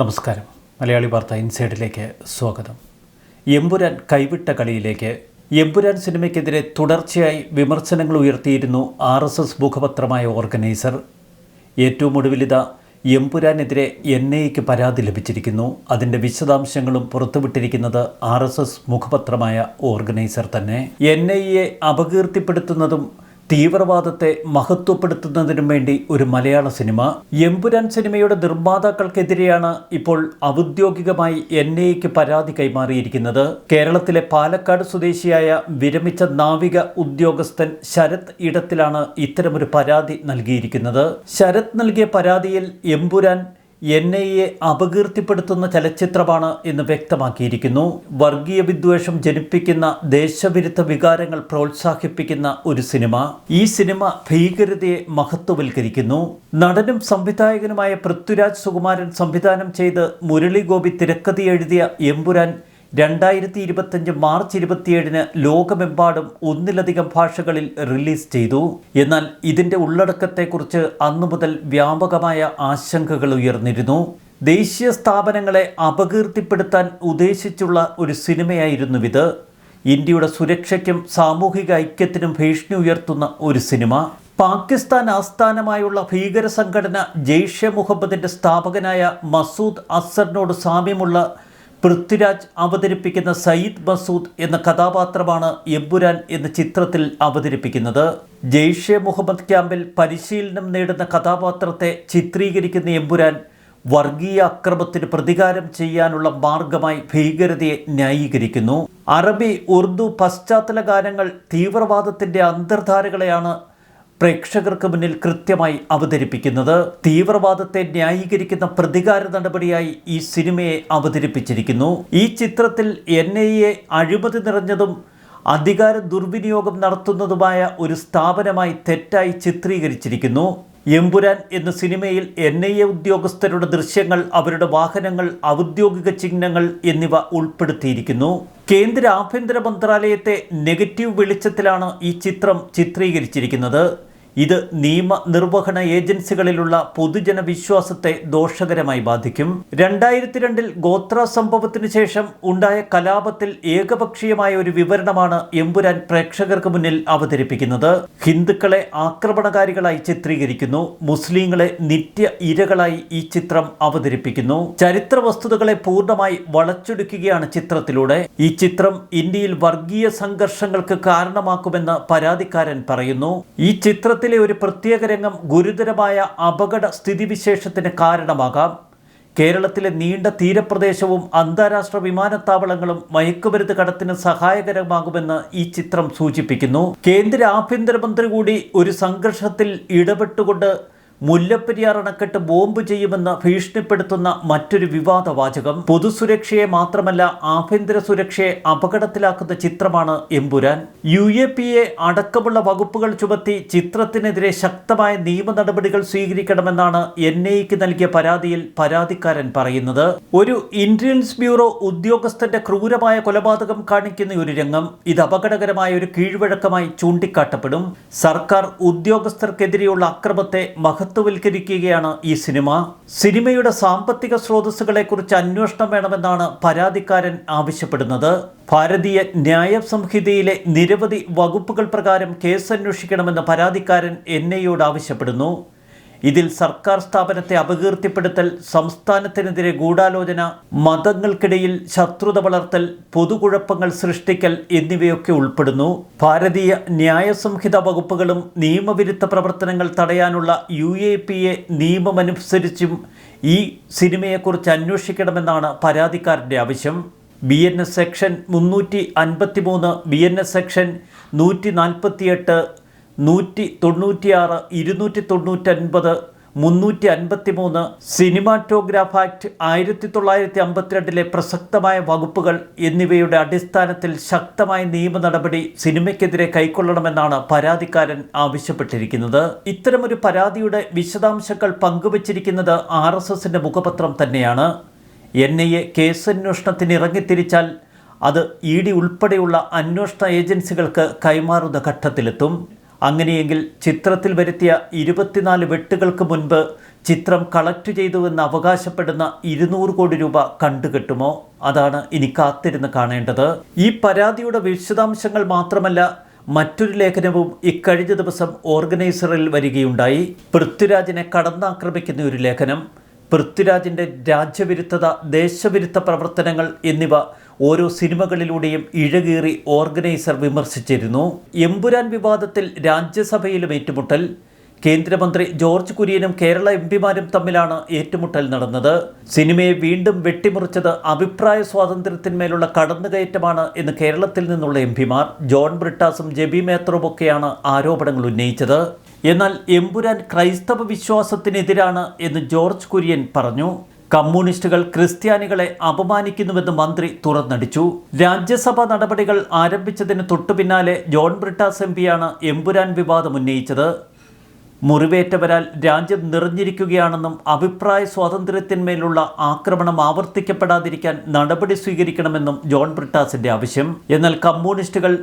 നമസ്കാരം. മലയാളി വാർത്ത ഇൻസൈഡിലേക്ക് സ്വാഗതം. എമ്പുരാൻ കൈവിട്ട കളിയിലേക്ക്. എമ്പുരാൻ സിനിമയ്ക്കെതിരെ തുടർച്ചയായി വിമർശനങ്ങൾ ഉയർത്തിയിരുന്നു ആർ എസ് എസ് മുഖപത്രമായ ഓർഗനൈസർ. ഏറ്റവും ഒടുവിലിത എമ്പുരാനെതിരെ എൻ ഐക്ക് പരാതി ലഭിച്ചിരിക്കുന്നു. അതിന്റെ വിശദാംശങ്ങളും പുറത്തുവിട്ടിരിക്കുന്നത് ആർ എസ് എസ് മുഖപത്രമായ ഓർഗനൈസർ തന്നെ. എൻ അപകീർത്തിപ്പെടുത്തുന്നതും തീവ്രവാദത്തെ മഹത്വപ്പെടുത്തുന്നതിനും വേണ്ടി ഒരു മലയാള സിനിമ. എമ്പുരാൻ സിനിമയുടെ നിർമ്മാതാക്കൾക്കെതിരെയാണ് ഇപ്പോൾ ഔദ്യോഗികമായി എൻ ഐക്ക് പരാതി കൈമാറിയിരിക്കുന്നത്. കേരളത്തിലെ പാലക്കാട് സ്വദേശിയായ വിരമിച്ച നാവിക ഉദ്യോഗസ്ഥൻ ശരത് ഇടത്തിലാണ് ഇത്തരമൊരു പരാതി നൽകിയിരിക്കുന്നത്. ശരത് നൽകിയ പരാതിയിൽ എമ്പുരാൻ എൻ ഐ എ അപകീർത്തിപ്പെടുത്തുന്ന ചലച്ചിത്രമാണ് എന്ന് വ്യക്തമാക്കിയിരിക്കുന്നു. വർഗീയ വിദ്വേഷം ജനിപ്പിക്കുന്ന ദേശവിരുദ്ധ വികാരങ്ങൾ പ്രോത്സാഹിപ്പിക്കുന്ന ഒരു സിനിമ. ഈ സിനിമ ഭീകരതയെ മഹത്വവൽക്കരിക്കുന്നു. നടനും സംവിധായകനുമായ പൃഥ്വിരാജ് സുകുമാരൻ സംവിധാനം ചെയ്ത് മുരളി ഗോപി തിരക്കഥ എഴുതിയ എമ്പുരാൻ രണ്ടായിരത്തി ഇരുപത്തഞ്ച് മാർച്ച് ഇരുപത്തിയേഴിന് ലോകമെമ്പാടും ഒന്നിലധികം ഭാഷകളിൽ റിലീസ് ചെയ്തു. എന്നാൽ ഇതിന്റെ ഉള്ളടക്കത്തെക്കുറിച്ച് അന്നു മുതൽ വ്യാപകമായ ആശങ്കകൾ ഉയർന്നിരുന്നു. ദേശീയ സ്ഥാപനങ്ങളെ അപകീർത്തിപ്പെടുത്താൻ ഉദ്ദേശിച്ചുള്ള ഒരു സിനിമയായിരുന്നു ഇത്. ഇന്ത്യയുടെ സുരക്ഷയ്ക്കും സാമൂഹിക ഐക്യത്തിനും ഭീഷണി ഉയർത്തുന്ന ഒരു സിനിമ. പാകിസ്ഥാൻ ആസ്ഥാനമായുള്ള ഭീകര സംഘടന ജെയ്ഷെ മുഹമ്മദിന്റെ സ്ഥാപകനായ മസൂദ് അസറിനോട് സാമ്യമുള്ള പൃഥ്വിരാജ് അവതരിപ്പിക്കുന്ന സയ്യിദ് മസൂദ് എന്ന കഥാപാത്രമാണ് എമ്പുരാൻ എന്ന ചിത്രത്തിൽ അവതരിപ്പിക്കുന്നത്. ജെയ്ഷെ മുഹമ്മദ് ക്യാമ്പിൽ പരിശീലനം നേടുന്ന കഥാപാത്രത്തെ ചിത്രീകരിക്കുന്ന എമ്പുരാൻ വർഗീയ അക്രമത്തിന് പ്രതികാരം ചെയ്യാനുള്ള മാർഗമായി ഭീകരതയെ ന്യായീകരിക്കുന്നു. അറബി ഉർദു പശ്ചാത്തല ഗാനങ്ങൾ തീവ്രവാദത്തിന്റെ അന്തർധാരകളെയാണ് പ്രേക്ഷകർക്ക് മുന്നിൽ കൃത്യമായി അവതരിപ്പിക്കുന്നത് തീവ്രവാദത്തെ ന്യായീകരിക്കുന്ന പ്രതികാര നടപടിയായി ഈ സിനിമയെ അവതരിപ്പിച്ചിരിക്കുന്നു. ഈ ചിത്രത്തിൽ എൻ ഐ എ അഴിമതി നിറഞ്ഞതും അധികാര ദുർവിനിയോഗം നടത്തുന്നതുമായ ഒരു സ്ഥാപനമായി തെറ്റായി ചിത്രീകരിച്ചിരിക്കുന്നു. എമ്പുരാൻ എന്ന സിനിമയിൽ എൻ ഐ എ ഉദ്യോഗസ്ഥരുടെ ദൃശ്യങ്ങൾ അവരുടെ വാഹനങ്ങൾ ഔദ്യോഗിക ചിഹ്നങ്ങൾ എന്നിവ ഉൾപ്പെടുത്തിയിരിക്കുന്നു. കേന്ദ്ര ആഭ്യന്തര മന്ത്രാലയത്തെ നെഗറ്റീവ് വെളിച്ചത്തിലാണ് ഈ ചിത്രം ചിത്രീകരിച്ചിരിക്കുന്നത്. ഇത് നിയമ നിർവഹണ ഏജൻസികളിലുള്ള പൊതുജന വിശ്വാസത്തെ ദോഷകരമായി ബാധിക്കും. രണ്ടായിരത്തി രണ്ടിൽ ഗോത്ര സംഭവത്തിന് ശേഷം ഉണ്ടായ കലാപത്തിൽ ഏകപക്ഷീയമായ ഒരു വിവരണമാണ് എമ്പുരാൻ പ്രേക്ഷകർക്ക് മുന്നിൽ അവതരിപ്പിക്കുന്നത്. ഹിന്ദുക്കളെ ആക്രമണകാരികളായി ചിത്രീകരിക്കുന്നു. മുസ്ലിങ്ങളെ നിത്യ ഇരകളായി ഈ ചിത്രം അവതരിപ്പിക്കുന്നു. ചരിത്ര വസ്തുതകളെ പൂർണമായി വളച്ചൊടുക്കുകയാണ് ചിത്രത്തിലൂടെ. ഈ ചിത്രം ഇന്ത്യയിൽ വർഗീയ സംഘർഷങ്ങൾക്ക് കാരണമാക്കുമെന്ന് പരാതിക്കാരൻ പറയുന്നു. ഈ ചിത്രത്തിൽ ചിത്രത്തിലെ ഒരു പ്രത്യേക രംഗം ഗുരുതരമായ അപകട സ്ഥിതിവിശേഷത്തിന് കാരണമാകാം. കേരളത്തിലെ നീണ്ട തീരപ്രദേശവും അന്താരാഷ്ട്ര വിമാനത്താവളങ്ങളും മയക്കുമരുന്ന് കടത്തിന് സഹായകരമാകുമെന്ന് ഈ ചിത്രം സൂചിപ്പിക്കുന്നു. കേന്ദ്ര ആഭ്യന്തരമന്ത്രി കൂടി ഒരു സംഘർഷത്തിൽ ഇടപെട്ടുകൊണ്ട് മുല്ലപ്പെരിയാർ അണക്കെട്ട് ബോംബ് ചെയ്യുമെന്ന് ഭീഷണിപ്പെടുത്തുന്ന മറ്റൊരു വിവാദ വാചകം പൊതുസുരക്ഷയെ മാത്രമല്ല ആഭ്യന്തര സുരക്ഷയെ അപകടത്തിലാക്കുന്ന ചിത്രമാണ് Empuraan. U A P A അടക്കമുള്ള വകുപ്പുകൾ ചുമത്തി ചിത്രത്തിനെതിരെ ശക്തമായ നിയമ നടപടികൾ സ്വീകരിക്കണമെന്നാണ് എൻ ഐക്ക് നൽകിയ പരാതിയിൽ പരാതിക്കാരൻ പറയുന്നത്. ഒരു ഇന്റലിജൻസ് ബ്യൂറോ ഉദ്യോഗസ്ഥന്റെ ക്രൂരമായ കൊലപാതകം കാണിക്കുന്ന ഒരു രംഗം. ഇത് അപകടകരമായ ഒരു കീഴ്വഴക്കമായി ചൂണ്ടിക്കാട്ടപ്പെടും. സർക്കാർ ഉദ്യോഗസ്ഥർക്കെതിരെയുള്ള അക്രമത്തെ മഹ മഹത്വവൽക്കരിക്കുകയാണ് ഈ സിനിമ. സിനിമയുടെ സാമ്പത്തിക സ്രോതസ്സുകളെക്കുറിച്ച് അന്വേഷണം വേണമെന്നാണ് പരാതിക്കാരൻ ആവശ്യപ്പെടുന്നത്. ഭാരതീയ ന്യായ സംഹിതയിലെ നിരവധി വകുപ്പുകൾ പ്രകാരം കേസ് അന്വേഷിക്കണമെന്ന് പരാതിക്കാരൻ എൻ ഐയോട് ആവശ്യപ്പെടുന്നു. ഇതിൽ സർക്കാർ സ്ഥാപനത്തെ അപകീർത്തിപ്പെടുത്തൽ സംസ്ഥാനത്തിനെതിരെ ഗൂഢാലോചന മതങ്ങൾക്കിടയിൽ ശത്രുത വളർത്തൽ പൊതുകുഴപ്പങ്ങൾ സൃഷ്ടിക്കൽ എന്നിവയൊക്കെ ഉൾപ്പെടുന്നു. ഭാരതീയ ന്യായ സംഹിത വകുപ്പുകളും നിയമവിരുദ്ധ പ്രവർത്തനങ്ങൾ തടയാനുള്ള യു എ പി എ നിയമമനുസരിച്ചും ഈ സിനിമയെക്കുറിച്ച് അന്വേഷിക്കണമെന്നാണ് പരാതിക്കാരന്റെ ആവശ്യം. ബി എൻ എസ് സെക്ഷൻ മുന്നൂറ്റി അൻപത്തി മൂന്ന് ബി എൻ എസ് സെക്ഷൻ നൂറ്റി നാൽപ്പത്തിയെട്ട് നൂറ്റി തൊണ്ണൂറ്റിയാറ് ഇരുന്നൂറ്റി തൊണ്ണൂറ്റൻപത് മുന്നൂറ്റി അൻപത്തി മൂന്ന് സിനിമാറ്റോഗ്രാഫ് ആക്ട് ആയിരത്തി തൊള്ളായിരത്തി അമ്പത്തിരണ്ടിലെ പ്രസക്തമായ വകുപ്പുകൾ എന്നിവയുടെ അടിസ്ഥാനത്തിൽ ശക്തമായ നിയമ നടപടി സിനിമയ്ക്കെതിരെ കൈക്കൊള്ളണമെന്നാണ് പരാതിക്കാരൻ ആവശ്യപ്പെട്ടിരിക്കുന്നത്. ഇത്തരമൊരു പരാതിയുടെ വിശദാംശങ്ങൾ പങ്കുവച്ചിരിക്കുന്നത് ആർ എസ് എസിന്റെ മുഖപത്രം തന്നെയാണ്. എൻ ഐ എ കേസന്വേഷണത്തിന് ഇറങ്ങിത്തിരിച്ചാൽ അത് ഇ ഡി ഉൾപ്പെടെയുള്ള അന്വേഷണ ഏജൻസികൾക്ക് കൈമാറുന്ന ഘട്ടത്തിലെത്തും. അങ്ങനെയെങ്കിൽ ചിത്രത്തിൽ വരുത്തിയ ഇരുപത്തിനാല് വെട്ടുകൾക്ക് മുൻപ് ചിത്രം കളക്ട് ചെയ്തുവെന്ന് അവകാശപ്പെടുന്ന ഇരുന്നൂറ് കോടി രൂപ കണ്ടുകിട്ടുമോ? അതാണ് ഇനി കാത്തിരുന്ന് കാണേണ്ടത്. ഈ പരാതിയുടെ വിശദാംശങ്ങൾ മാത്രമല്ല മറ്റൊരു ലേഖനവും ഇക്കഴിഞ്ഞ ദിവസം ഓർഗനൈസറിൽ വരികയുണ്ടായി. പൃഥ്വിരാജിനെ കടന്നാക്രമിക്കുന്ന ഒരു ലേഖനം. പൃഥ്വിരാജിന്റെ രാജ്യവിരുദ്ധത ദേശവിരുദ്ധ പ്രവർത്തനങ്ങൾ എന്നിവ ഓരോ സിനിമകളിലൂടെയും ഇഴകീറി ഓർഗനൈസർ വിമർശിച്ചിരുന്നു. എമ്പുരാൻ വിവാദത്തിൽ രാജ്യസഭയിലും ഏറ്റുമുട്ടൽ. കേന്ദ്രമന്ത്രി ജോർജ് കുര്യനും കേരള എം പിമാരും തമ്മിലാണ് ഏറ്റുമുട്ടൽ നടന്നത്. സിനിമയെ വീണ്ടും വെട്ടിമുറിച്ചത് അഭിപ്രായ സ്വാതന്ത്ര്യത്തിന്മേലുള്ള കടന്നുകയറ്റമാണ് എന്ന് കേരളത്തിൽ നിന്നുള്ള എം പിമാർ ജോൺ ബ്രിട്ടാസും ജെബി മേത്രോവൊക്കെയാണ് ആരോപണങ്ങൾ ഉന്നയിച്ചത്. എന്നാൽ എമ്പുരാൻ ക്രൈസ്തവ വിശ്വാസത്തിനെതിരാണ് എന്ന് ജോർജ് കുര്യൻ പറഞ്ഞു. കമ്മ്യൂണിസ്റ്റുകൾ ക്രിസ്ത്യാനികളെ അപമാനിക്കുന്നുവെന്ന് മന്ത്രി തുറന്നടിച്ചു. രാജ്യസഭാ നടപടികൾ ആരംഭിച്ചതിന് തൊട്ടുപിന്നാലെ ജോൺ ബ്രിട്ടാസ് എം പിയാണ് എമ്പുരാൻ വിവാദം ഉന്നയിച്ചത്. മുറിവേറ്റവരാൽ രാജ്യം നിറഞ്ഞിരിക്കുകയാണെന്നും അഭിപ്രായ സ്വാതന്ത്ര്യത്തിന്മേലുള്ള ആക്രമണം ആവർത്തിക്കപ്പെടാതിരിക്കാൻ നടപടി സ്വീകരിക്കണമെന്നും ജോൺ ബ്രിട്ടാസിന്റെ ആവശ്യം. എന്നാൽ കമ്മ്യൂണിസ്റ്റുകൾ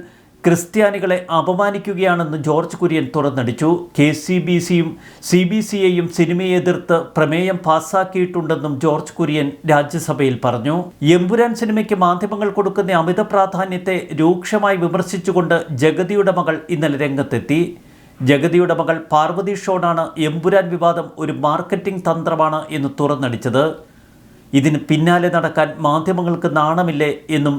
ക്രിസ്ത്യാനികളെ അപമാനിക്കുകയാണെന്ന് ജോർജ് കുര്യൻ തുറന്നടിച്ചു. കെ സി ബി സിയും സി ബി സി ഐയും സിനിമയെ എതിർത്ത് പ്രമേയം പാസ്സാക്കിയിട്ടുണ്ടെന്നും ജോർജ് കുര്യൻ രാജ്യസഭയിൽ പറഞ്ഞു. എമ്പുരാൻ സിനിമയ്ക്ക് മാധ്യമങ്ങൾ കൊടുക്കുന്ന അമിത പ്രാധാന്യത്തെ രൂക്ഷമായി വിമർശിച്ചുകൊണ്ട് ജഗതിയുടെ മകൾ ഇന്നലെ രംഗത്തെത്തി. ജഗതിയുടെ മകൾ പാർവതി ഷോണാണ് എമ്പുരാൻ വിവാദം ഒരു മാർക്കറ്റിംഗ് തന്ത്രമാണ് എന്ന് തുറന്നടിച്ചത്. ഇതിന് പിന്നാലെ നടക്കാൻ മാധ്യമങ്ങൾക്ക് നാണമില്ലേ എന്നും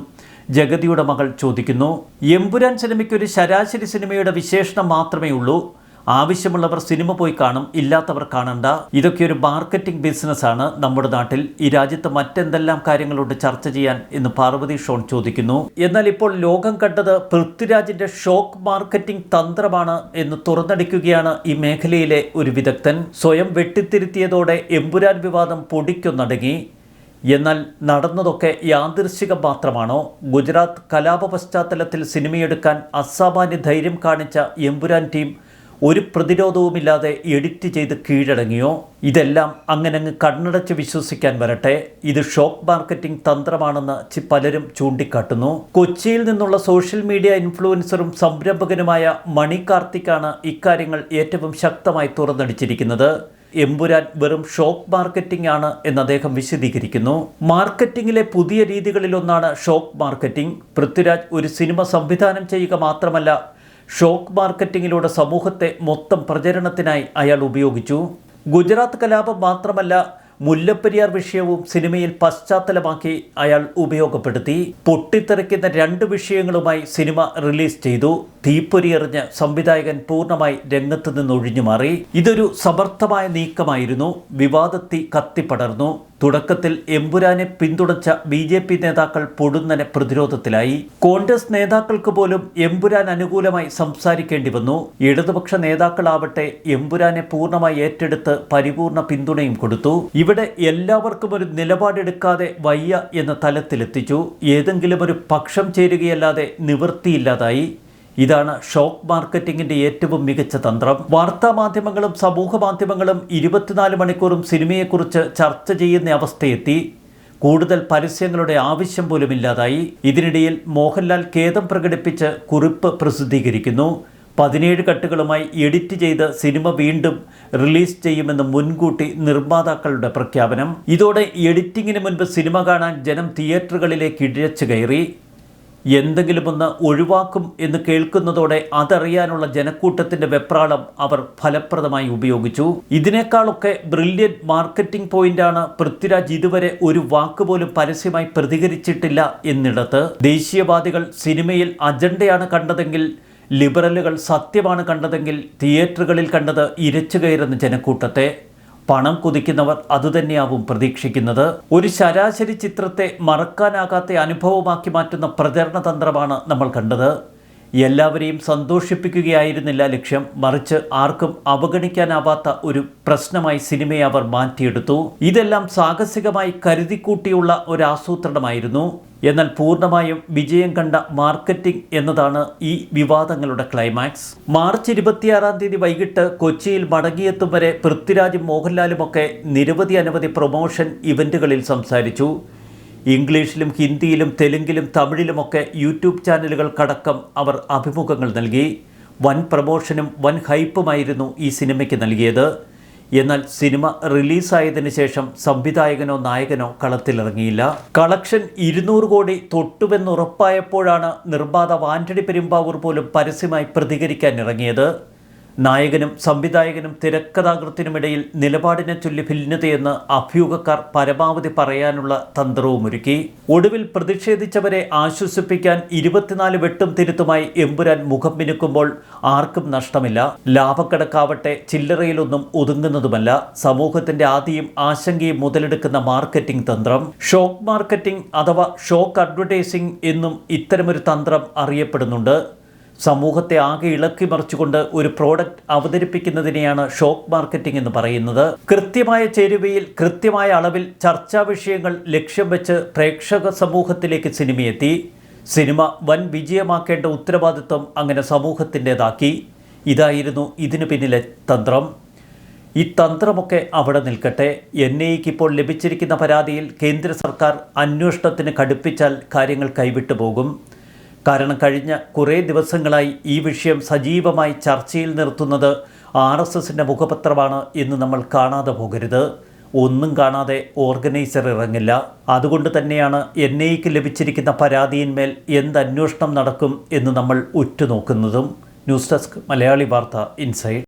ജഗതിയുടെ മകൾ ചോദിക്കുന്നു എമ്പുരാൻ സിനിമയ്ക്ക് ഒരു ശരാശരി സിനിമയുടെ വിശേഷണം മാത്രമേ ഉള്ളൂ. ആവശ്യമുള്ളവർ സിനിമ പോയി കാണും ഇല്ലാത്തവർ കാണണ്ട. ഇതൊക്കെ ഒരു മാർക്കറ്റിംഗ് ബിസിനസ്സാണ് നമ്മുടെ നാട്ടിൽ. ഈ രാജ്യത്ത് മറ്റെന്തെല്ലാം കാര്യങ്ങളുണ്ട് ചർച്ച ചെയ്യാൻ? എന്ന് പാർവതി ഷോൺ ചോദിക്കുന്നു. എന്നാൽ ഇപ്പോൾ ലോകം കണ്ടത് പൃഥ്വിരാജിന്റെ ഷോക്ക് മാർക്കറ്റിംഗ് തന്ത്രമാണ് എന്ന് തുറന്നടിക്കുകയാണ് ഈ മേഖലയിലെ ഒരു വിദഗ്ധൻ. സ്വയം വെട്ടിത്തിരുത്തിയതോടെ എമ്പുരാൻ വിവാദം പൊടിക്കൊന്നടങ്ങി. എന്നാൽ നടന്നതൊക്കെ യാദൃശ്ചിക മാത്രമാണോ? ഗുജറാത്ത് കലാപ പശ്ചാത്തലത്തിൽ സിനിമയെടുക്കാൻ അസാമാന്യ ധൈര്യം കാണിച്ച എമ്പുരാൻ ടീം ഒരു പ്രതിരോധവുമില്ലാതെ എഡിറ്റ് ചെയ്ത് കീഴടങ്ങിയോ? ഇതെല്ലാം അങ്ങനെ അങ്ങ് കണ്ണടച്ച് വിശ്വസിക്കാൻ വരട്ടെ. ഇത് ഷോക്ക് മാർക്കറ്റിംഗ് തന്ത്രമാണെന്ന് പലരും ചൂണ്ടിക്കാട്ടുന്നു. കൊച്ചിയിൽ നിന്നുള്ള സോഷ്യൽ മീഡിയ ഇൻഫ്ലുവൻസറും സംരംഭകനുമായ മണി കാർത്തിക്കാണ് ഇക്കാര്യങ്ങൾ ഏറ്റവും ശക്തമായി തുറന്നടിച്ചിരിക്കുന്നത്. എമ്പുരാൻ വെറും ഷോക്ക് മാർക്കറ്റിംഗ് ആണ് എന്ന് അദ്ദേഹം വിശദീകരിക്കുന്നു. മാർക്കറ്റിംഗിലെ പുതിയ രീതികളിലൊന്നാണ് ഷോക്ക് മാർക്കറ്റിംഗ്. പൃഥ്വിരാജ് ഒരു സിനിമ സംവിധാനം ചെയ്യുക മാത്രമല്ല ഷോക്ക് മാർക്കറ്റിങ്ങിലൂടെ സമൂഹത്തെ മൊത്തം പ്രചരണത്തിനായി അയാൾ ഉപയോഗിച്ചു. ഗുജറാത്ത് കലാപം മാത്രമല്ല മുല്ലപ്പെരിയാർ വിഷയവും സിനിമയിൽ പശ്ചാത്തലമാക്കി അയാൾ ഉപയോഗപ്പെടുത്തി. പൊട്ടിത്തെറിക്കുന്ന രണ്ട് വിഷയങ്ങളുമായി സിനിമ റിലീസ് ചെയ്തു. തീപ്പൊരി എറിഞ്ഞ് സംവിധായകൻ പൂർണമായി രംഗത്ത് നിന്ന് ഒഴിഞ്ഞു മാറി ഇതൊരു സമർത്ഥമായ നീക്കമായിരുന്നു. വിവാദത്തി കത്തിപ്പടർന്നു തുടക്കത്തിൽ എമ്പുരാനെ പിന്തുണച്ച ബി ജെ പി നേതാക്കൾ പൊടുന്നനെ പ്രതിരോധത്തിലായി. കോൺഗ്രസ് നേതാക്കൾക്ക് പോലും എമ്പുരാൻ അനുകൂലമായി സംസാരിക്കേണ്ടി വന്നു. ഇടതുപക്ഷ നേതാക്കളാവട്ടെ എമ്പുരാനെ പൂർണമായി ഏറ്റെടുത്ത് പരിപൂർണ പിന്തുണയും കൊടുത്തു. ഇവിടെ എല്ലാവർക്കും ഒരു നിലപാടെടുക്കാതെ വയ്യ എന്ന തലത്തിലെത്തിച്ചു. ഏതെങ്കിലും ഒരു പക്ഷം ചേരുകയല്ലാതെ നിവൃത്തിയില്ലാതായി. ഇതാണ് ഷോക്ക് മാർക്കറ്റിംഗിന്റെ ഏറ്റവും മികച്ച തന്ത്രം. വാർത്താ മാധ്യമങ്ങളും സമൂഹ മാധ്യമങ്ങളും ഇരുപത്തിനാല് മണിക്കൂറും സിനിമയെക്കുറിച്ച് ചർച്ച ചെയ്യുന്ന അവസ്ഥയെത്തി. കൂടുതൽ പരസ്യങ്ങളുടെ ആവശ്യം പോലും ഇല്ലാതായി. ഇതിനിടയിൽ മോഹൻലാൽ ഖേദം പ്രകടിപ്പിച്ച് കുറിപ്പ് പ്രസിദ്ധീകരിക്കുന്നു. പതിനേഴ് കട്ടുകളുമായി എഡിറ്റ് ചെയ്ത് സിനിമ വീണ്ടും റിലീസ് ചെയ്യുമെന്ന് മുൻകൂട്ടി നിർമ്മാതാക്കളുടെ പ്രഖ്യാപനം. ഇതോടെ എഡിറ്റിംഗിന് മുൻപ് സിനിമ കാണാൻ ജനം തിയേറ്ററുകളിലേക്ക് ഇഴച്ചു കയറി. എന്തെങ്കിലും ഒന്ന് ഒഴിവാക്കും എന്ന് കേൾക്കുന്നതോടെ അതറിയാനുള്ള ജനക്കൂട്ടത്തിന്റെ വെപ്രാളം അവർ ഫലപ്രദമായി ഉപയോഗിച്ചു. ഇതിനേക്കാളൊക്കെ ബ്രില്യൻ മാർക്കറ്റിംഗ് പോയിന്റാണ് പൃഥ്വിരാജ് ഇതുവരെ ഒരു വാക്ക് പോലും പരസ്യമായി പ്രതികരിച്ചിട്ടില്ല എന്നിടത്ത്. ദേശീയവാദികൾ സിനിമയിൽ അജണ്ടയാണ് കണ്ടതെങ്കിൽ ലിബറലുകൾ സത്യമാണ് കണ്ടതെങ്കിൽ തിയേറ്ററുകളിൽ കണ്ടത് ഇരച്ചു കയറുന്ന ജനക്കൂട്ടത്തെ. പണം കുതിക്കുന്നവർ അതുതന്നെയാവും പ്രതീക്ഷിക്കുന്നത്. ഒരു ശരാശരി ചിത്രത്തെ മറക്കാനാകാത്ത അനുഭവമാക്കി മാറ്റുന്ന പ്രചരണ തന്ത്രമാണ് നമ്മൾ കണ്ടത്. എല്ലാവരെയും സന്തോഷിപ്പിക്കുകയായിരുന്നില്ല ലക്ഷ്യം. മറിച്ച് ആർക്കും അവഗണിക്കാനാവാത്ത ഒരു പ്രശ്നമായി സിനിമയെ അവർ മാറ്റിയെടുത്തു. ഇതെല്ലാം സാഹസികമായി കരുതിക്കൂട്ടിയുള്ള ഒരു ആസൂത്രണമായിരുന്നു എന്നാൽ പൂർണമായും വിജയം കണ്ട മാർക്കറ്റിംഗ് എന്നതാണ് ഈ വിവാദങ്ങളുടെ ക്ലൈമാക്സ്. മാർച്ച് ഇരുപത്തിയാറാം തീയതി വൈകിട്ട് കൊച്ചിയിൽ മടങ്ങിയെത്തും വരെ പൃഥ്വിരാജും മോഹൻലാലുമൊക്കെ നിരവധി അനവധി പ്രൊമോഷൻ ഇവന്റുകളിൽ സംസാരിച്ചു. ഇംഗ്ലീഷിലും ഹിന്ദിയിലും തെലുങ്കിലും തമിഴിലുമൊക്കെ യൂട്യൂബ് ചാനലുകൾക്കടക്കം അവർ അഭിമുഖങ്ങൾ നൽകി. വൻ പ്രമോഷനും വൻ ഹൈപ്പുമായിരുന്നു ഈ സിനിമയ്ക്ക് നൽകിയത്. എന്നാൽ സിനിമ റിലീസായതിനു ശേഷം സംവിധായകനോ നായകനോ കളത്തിലിറങ്ങിയില്ല. കളക്ഷൻ ഇരുന്നൂറ് കോടി തൊട്ടുവെന്നുറപ്പായപ്പോഴാണ് നിർമ്മാതാവ് ആന്റണി പെരുമ്പാവൂർ പോലും പരസ്യമായി പ്രതികരിക്കാൻ ഇറങ്ങിയത്. നായകനും സംവിധായകനും തിരക്കഥാകൃത്തിനുമിടയിൽ നിലപാടിനെ ചൊല്ലി ഭിന്നതയെന്ന് അഭ്യൂഹക്കാർ പരമാവധി പറയാനുള്ള തന്ത്രവുമൊരുക്കി. ഒടുവിൽ പ്രതിഷേധിച്ചവരെ ആശ്വസിപ്പിക്കാൻ ഇരുപത്തിനാല് വെട്ടും തിരുത്തുമായി എമ്പുരാൻ മുഖം മിനുക്കുമ്പോൾ ആർക്കും നഷ്ടമില്ല. ലാഭക്കടക്കാവട്ടെ ചില്ലറയിലൊന്നും ഒതുങ്ങുന്നതുമല്ല. സമൂഹത്തിന്റെ ആദിയും ആശങ്കയും മുതലെടുക്കുന്ന മാർക്കറ്റിംഗ് തന്ത്രം. ഷോക്ക് മാർക്കറ്റിംഗ് അഥവാ ഷോക്ക് അഡ്വർടൈസിംഗ് എന്നും ഇത്തരമൊരു തന്ത്രം അറിയപ്പെടുന്നുണ്ട്. സമൂഹത്തെ ആകെ ഇളക്കി മറിച്ചുകൊണ്ട് ഒരു പ്രോഡക്റ്റ് അവതരിപ്പിക്കുന്നതിനെയാണ് ഷോക്ക് മാർക്കറ്റിംഗ് എന്ന് പറയുന്നത്. കൃത്യമായ ചേരുവയിൽ കൃത്യമായ അളവിൽ ചർച്ചാ വിഷയങ്ങൾ ലക്ഷ്യം വെച്ച് പ്രേക്ഷക സമൂഹത്തിലേക്ക് സിനിമയെത്തി സിനിമ വൻ വിജയമാക്കേണ്ട ഉത്തരവാദിത്വം അങ്ങനെ സമൂഹത്തിന്റെതാക്കി. ഇതായിരുന്നു ഇതിനു പിന്നിലെ തന്ത്രം. ഈ തന്ത്രമൊക്കെ അവിടെ നിൽക്കട്ടെ. എൻ ഐക്ക് ഇപ്പോൾ ലഭിച്ചിരിക്കുന്ന പരാതിയിൽ കേന്ദ്ര സർക്കാർ അന്വേഷണത്തിന് കടുപ്പിച്ചാൽ കാര്യങ്ങൾ കൈവിട്ടു പോകും. കാരണം കഴിഞ്ഞ കുറേ ദിവസങ്ങളായി ഈ വിഷയം സജീവമായി ചർച്ചയിൽ നിർത്തുന്നത് ആർ എസ് എസിന്റെ മുഖപത്രമാണ് എന്ന് നമ്മൾ കാണാതെ പോകരുത്. ഒന്നും കാണാതെ ഓർഗനൈസർ ഇറങ്ങില്ല. അതുകൊണ്ട് തന്നെയാണ് എൻ ഐക്ക് ലഭിച്ചിരിക്കുന്ന പരാതിയിന്മേൽ എന്ത് അന്വേഷണം നടക്കും എന്ന് നമ്മൾ ഉറ്റുനോക്കുന്നതും. ന്യൂസ് ഡെസ്ക് മലയാളി വാർത്ത ഇൻസൈഡ്.